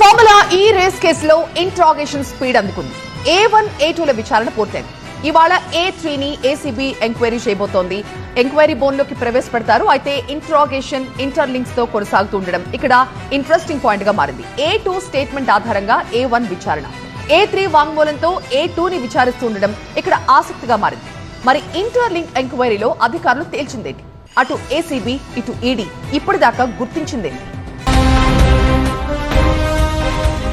Formula E race కేసులో interrogation speed అందుకుంది. ఏ one ఏ టూల విచారణ పూర్తయింది. ఇవాళ ఏ త్రీని ఏసీబీ ఎంక్వైరీ చేయబోతోంది. ఎంక్వైరీ బోన్లోకి ప్రవేశపెడతారు. అయితే ఇంట్రాగేషన్ ఇంటర్లింక్స్తో కొనసాగుతుండడం ఇక్కడ ఇంట్రెస్టింగ్ పాయింట్గా మారింది. ఏ టూ స్టేట్మెంట్ ఆధారంగా ఏ వన్ విచారణ. ఏ త్రీ వాంగ్మూలంతో ఏ టూని విచారిస్తూ ఉండడం ఇక్కడ ఆసక్తిగా మారింది. మరి ఇంటర్లింక్ ఎంక్వైరీలో అధికారులు తేల్చిందేంటి? అటు ఏసీబీ ఇటు ఈడీ ఇప్పటిదాకా గుర్తించిందేంటి?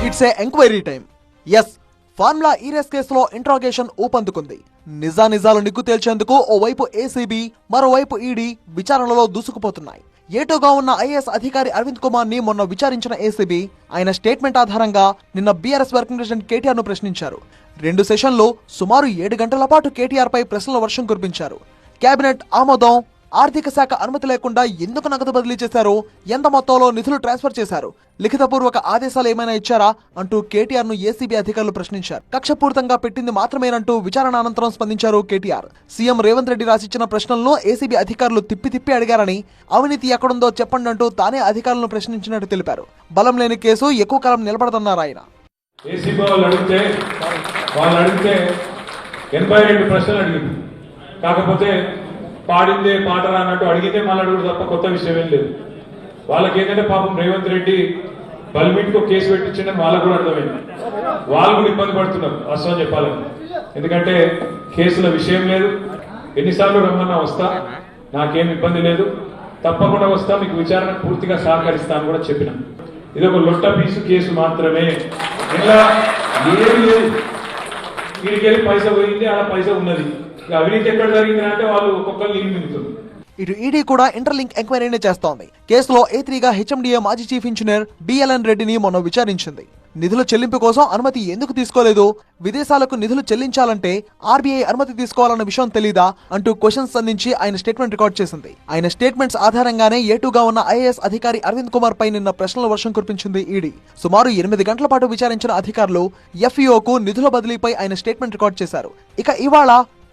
It's a enquiry time is formula E race కేసులో ఇంట్రాగేషన్ ఊపందుకుంది. నిజా నిజాలు నిగ్గు తేల్చేందుకు ఓవైపు ఏసీబీ మరోవైపు ఈడీ విచారణలో దూసుకుపోతున్నాయి. ఏటోగా ఉన్న ఐఏఎస్ అధికారి అరవింద్ కుమార్ని మొన్న విచారించిన ఏసీబీ ఆయన స్టేట్మెంట్ ఆధారంగా నిన్న బీఆర్ఎస్ వర్కింగ్ ప్రెసిడెంట్ కేటీఆర్ను ప్రశ్నించారు. రెండు సెషన్లు సుమారు ఏడు గంటల పాటు కేటీఆర్ పై ప్రశ్నల వర్షం కురిపించారు. కేబినెట్ ఆమోదం ఆర్థిక శాఖ అనుమతి లేకుండా ఎందుకు నగదు బదిలీ చేశారు? ఎంత మొత్తంలో నిధులు ట్రాన్స్ఫర్ చేశారు? లిఖితపూర్వక ఆదేశాలు ఏమైనా ఇచ్చారా? అంటూ కేటీఆర్ను ఏసీబీ అధికారులు ప్రశ్నించారు. కక్షపూరితంగా పెట్టింది మాత్రమేనంటూ విచారణ అనంతరం స్పందించారు కేటీఆర్. సీఎం రేవంత్ రెడ్డి రాసిచ్చిన ప్రశ్నలను ఏసీబీ అధికారులు తిప్పి తిప్పి అడిగారని అవినీతి ఎక్కడుందో చెప్పండి అంటూ తానే అధికారులను ప్రశ్నించినట్టు తెలిపారు. బలం లేని కేసు ఎక్కువ కాలం నిలబడదన్నారు ఆయన. ఏసీబీ వాళ్ళు అడిగితే వాళ్ళు అడిగితే ఎనభై రెండు ప్రశ్నలు అడిగింది. కాకపోతే పాడిందే పాటరా అన్నట్టు అడిగితే మళ్ళీ అడుగుడు తప్ప కొత్త విషయం ఏం లేదు. వాళ్ళకి ఏంటంటే పాపం రేవంత్ రెడ్డి బల్మిట్కు కేసు పెట్టించడం వాళ్ళకు కూడా అర్థమైంది. వాళ్ళు కూడా ఇబ్బంది పడుతున్నారు వాస్తవం చెప్పాలని. ఎందుకంటే కేసుల విషయం లేదు. ఎన్నిసార్లు రమ్మన్నా వస్తా నాకేం ఇబ్బంది లేదు. తప్పకుండా వస్తా మీకు విచారణ పూర్తిగా సహకరిస్తా అని కూడా చెప్పిన. ఇది ఒక లొట్ట పీసు కేసు మాత్రమే. ఇలా ఏమి లేదు. వీడికి వెళ్ళి పైసా పోయింది అలా పైసా ఉన్నది. అవినీతి ఎక్కడ జరిగిందంటే వాళ్ళు ఒక్కొక్కరు ఇల్లు ఇటు ఈడీ కూడా ఇంటర్లింక్ ఎంక్వైరీని చేస్తోంది. కేసులో ఏ త్రీగా హెచ్ఎండిఏ మాజీ చీఫ్ ఇంజనీర్ బిఎల్ఎన్ రెడ్డిని మొన్న విచారించింది. నిధుల చెల్లింపు కోసం అనుమతి ఎందుకు తీసుకోలేదు? విదేశాలకు నిధులు చెల్లించాలంటే ఆర్బీఐ అనుమతి తీసుకోవాలన్న విషయం తెలీదా? అంటూ క్వశ్చన్స్ అందించి ఆయన స్టేట్మెంట్ రికార్డ్ చేసింది. ఆయన స్టేట్మెంట్స్ ఆధారంగానే ఏటుగా ఉన్న ఐఏఎస్ అధికారి అరవింద్ కుమార్ పై నిన్న ప్రశ్నల వర్షం కురిపించింది ఈడీ. సుమారు ఎనిమిది గంటల పాటు విచారించిన అధికారులు ఎఫ్ఈఓకు నిధుల బదిలీపై ఆయన స్టేట్మెంట్ రికార్డ్ చేశారు. ఇక ఇవాళ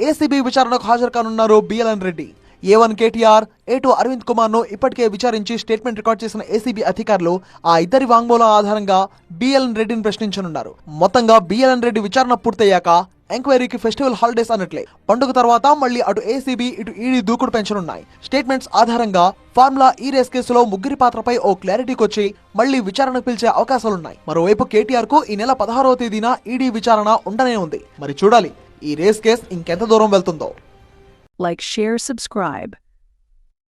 ఏసీబీ విచారణకు హాజరు కానున్నారు BLN Reddy. A one KTR A two Aravind కుమార్ను ఇప్పటికే విచారించి స్టేట్మెంట్ రికార్డ్ చేసిన ఏసీబీ అధికారులు ఆ ఇద్దరి వాంగ్మూలం ఆధారంగా బిఎల్ఎన్ రెడ్డిని ప్రశ్నించనున్నారు. మొత్తంగా బిఎల్ఎన్ రెడ్డి విచారణ పూర్తయ్యాక ఎంక్వైరీకి ఫెస్టివల్ హాలిడేస్ అన్నట్లే. పండుగ తర్వాత మళ్ళీ అటు ఏసీబీ ఇటు ఈడీ దూకుడు పెంచనున్నాయి. స్టేట్మెంట్స్ ఆధారంగా ఫార్ములా ఈ రేస్ కేసులో ముగ్గురి పాత్రపై ఓ క్లారిటీకి వచ్చి మళ్ళీ విచారణకు పిలిచే అవకాశాలున్నాయి. మరోవైపు కేటీఆర్కు ఈ నెల పదహారవ తేదీన ఈడీ విచారణ ఉండనే ఉంది. మరి చూడాలి ఈ రేస్ కేస్ ఇంకెంత దూరం వెళ్తుందో like, share, subscribe.